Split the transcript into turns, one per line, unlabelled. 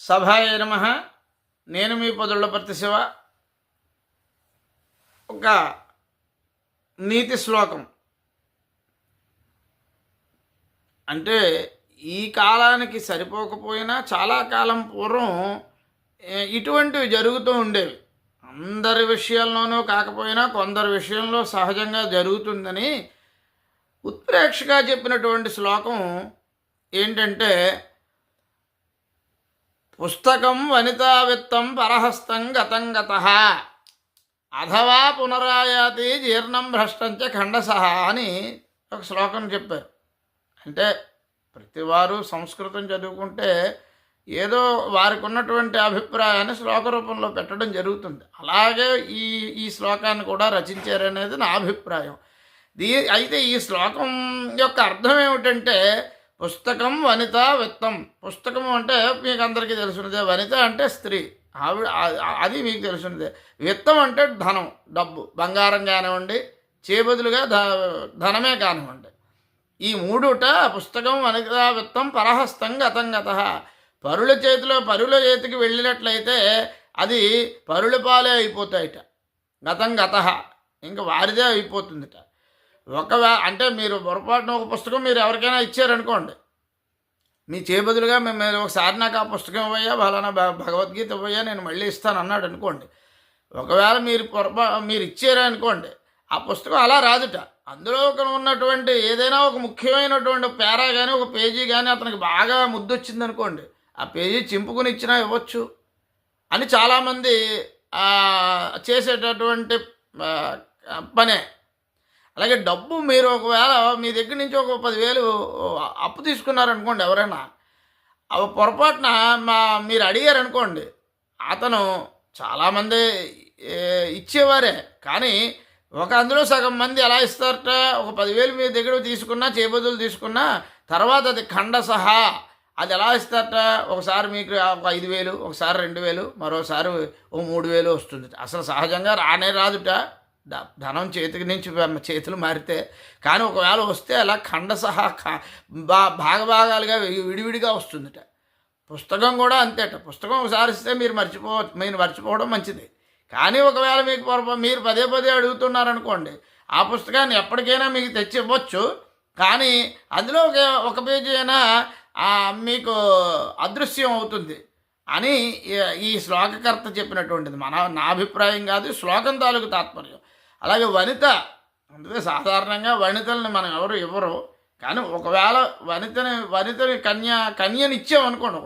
సభాయ నమ. నేను మీ పొదుళ్ళపర్తి శివ. ఒక నీతి శ్లోకం. అంటే ఈ కాలానికి సరిపోకపోయినా చాలా కాలం పూర్వం ఇటువంటివి జరుగుతూ ఉండేవి. అందరి విషయాల్లోనూ కాకపోయినా కొందరి విషయంలో సహజంగా జరుగుతుందని ఉత్ప్రేక్షగా చెప్పినటువంటి శ్లోకం ఏంటంటే పుస్తకం వనితా విత్తం పరహస్తం గతం గత. అథవా పునరాయాతి జీర్ణం భ్రష్టంచ ఖండసహ అని ఒక శ్లోకం చెప్పారు. అంటే ప్రతివారు సంస్కృతం చదువుకుంటే ఏదో వారికి ఉన్నటువంటి అభిప్రాయాన్ని శ్లోక రూపంలో పెట్టడం జరుగుతుంది. అలాగే ఈ ఈ శ్లోకాన్ని కూడా రచించారనేది నా అభిప్రాయం. దీ అయితే ఈ శ్లోకం యొక్క అర్థం ఏమిటంటే పుస్తకం వనిత విత్తం. పుస్తకం అంటే మీకు అందరికీ తెలుసున్నదే. వనిత అంటే స్త్రీ. ఆవిడ అది మీకు తెలుసున్నదే. విత్తం అంటే ధనం డబ్బు. బంగారం కానివ్వండి చేబదులుగా ధ ధనమే కానివ్వండి. ఈ మూడుట పుస్తకం వనిత విత్తం పరహస్తం గతం గత పరుల చేతిలో పరుల చేతికి వెళ్ళినట్లయితే అది పరుల పాలే అయిపోతాయిట. గతం గత ఇంక వారిదే అయిపోతుందిట. ఒకవే అంటే మీరు పొరపాటున ఒక పుస్తకం మీరు ఎవరికైనా ఇచ్చారనుకోండి. మీ చేబదులుగా మేము మీరు ఒకసారి నాకు ఆ పుస్తకం ఇవ్వయ్యా ఫలానా భగవద్గీత ఇవ్వయ్యా నేను మళ్ళీ ఇస్తాను అన్నాడు అనుకోండి. ఒకవేళ మీరు పొరపా మీరు ఇచ్చారా అనుకోండి ఆ పుస్తకం అలా రాదుట. అందులో ఒక ఉన్నటువంటి ఏదైనా ఒక ముఖ్యమైనటువంటి పేరా కానీ ఒక పేజీ కానీ అతనికి బాగా ముద్దొచ్చింది అనుకోండి ఆ పేజీ చింపుకుని ఇచ్చినా ఇవ్వచ్చు అని చాలామంది చేసేటటువంటి పనే. అలాగే డబ్బు మీరు ఒకవేళ మీ దగ్గర నుంచి ఒక పదివేలు అప్పు తీసుకున్నారనుకోండి ఎవరైనా అవి పొరపాటున మా మీరు అడిగారనుకోండి అతను చాలామంది ఇచ్చేవారే కానీ ఒక అందులో సగం మంది ఎలా ఇస్తారట? ఒక పదివేలు మీ దగ్గర తీసుకున్నా చేబదులు తీసుకున్నా తర్వాత అది ఖండ సహా అది ఎలా ఇస్తారట? ఒకసారి మీకు ఒక ఐదు వేలు ఒకసారి రెండు వేలు మరోసారి ఓ మూడు వేలు వస్తుంది అసలు సహజంగా రానే రాదుట. ధనం చేతికి నుంచి చేతులు మారితే కానీ ఒకవేళ వస్తే అలా ఖండ సహా బా భాగభాగాలుగా విడివిడిగా వస్తుందిట. పుస్తకం కూడా అంతేట. పుస్తకం ఒకసారి ఇస్తే మీరు మర్చిపో మీరు మర్చిపోవడం మంచిది. కానీ ఒకవేళ మీకు పొరపా మీరు పదే పదే అడుగుతున్నారనుకోండి ఆ పుస్తకాన్ని ఎప్పటికైనా మీకు తెచ్చి ఇవ్వచ్చు. కానీ అందులో ఒక ఒక పేజీ అయినా మీకు అదృశ్యం అవుతుంది అని ఈ- ఈ శ్లోకకర్త చెప్పినటువంటిది. మన నా అభిప్రాయం కాదు శ్లోకం తాలూకు తాత్పర్యం. అలాగే వనిత అందుకే సాధారణంగా వనితల్ని మనం ఎవరు ఇవ్వరు. కానీ ఒకవేళ వనితని వనితని కన్య కన్యనిచ్చామనుకోండి